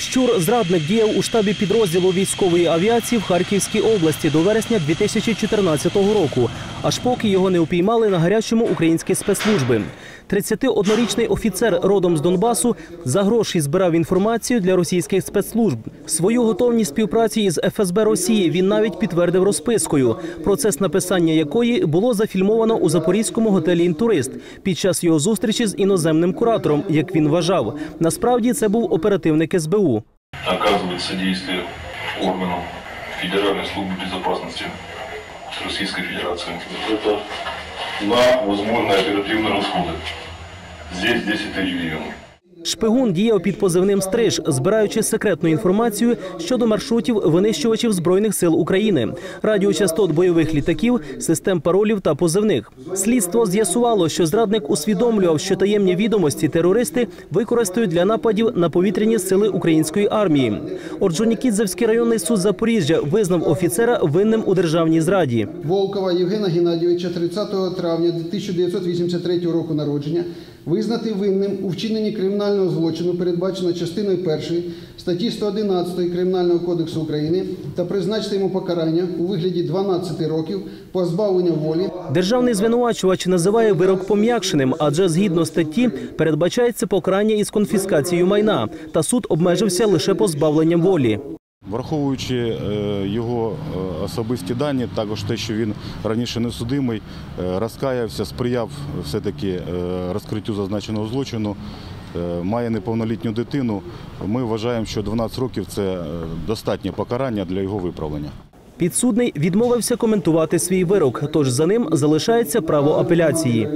Щур зрадник діяв у штабі підрозділу військової авіації в Харківській області до вересня 2014 року, аж поки його не упіймали на гарячому українські спецслужби. 31-річний офіцер родом з Донбасу за гроші збирав інформацію для російських спецслужб. Свою готовність співпраці із ФСБ Росії він навіть підтвердив розпискою, процес написання якої було зафільмовано у запорізькому готелі «Інтурист» під час його зустрічі з іноземним куратором, як він вважав. Насправді це був оперативник СБУ. Оказывать содействие органам Федеральной службы безопасности Российской Федерации. Это на возможные оперативные расходы. Здесь 10 тысяч гривен. Шпигун діяв під позивним Стриж, збираючи секретну інформацію щодо маршрутів винищувачів збройних сил України, радіочастот бойових літаків, систем паролів та позивних. Слідство з'ясувало, що зрадник усвідомлював, що таємні відомості терористи використають для нападів на повітряні сили української армії. Орджонікідзевський районний суд Запоріжжя визнав офіцера винним у державній зраді. Волкова Євгена Геннадійовича 30 травня 1983 року народження визнати винним у вчиненні кримінального злочину, передбачено частиною 1 статті 111 Кримінального кодексу України та призначити йому покарання у вигляді 12 років позбавлення волі Державний звинувачувач називає вирок пом'якшеним, адже згідно статті передбачається покарання із конфіскацією майна, та суд обмежився лише позбавленням волі. Враховуючи е, його е, особисті дані, також те, що він раніше не судимий, е, розкаявся, сприяв все-таки розкриттю зазначеного злочину, має неповнолітню дитину. Ми вважаємо, що 12 років це достатнє покарання для його виправлення. Підсудний відмовився коментувати свій вирок, тож за ним залишається право апеляції.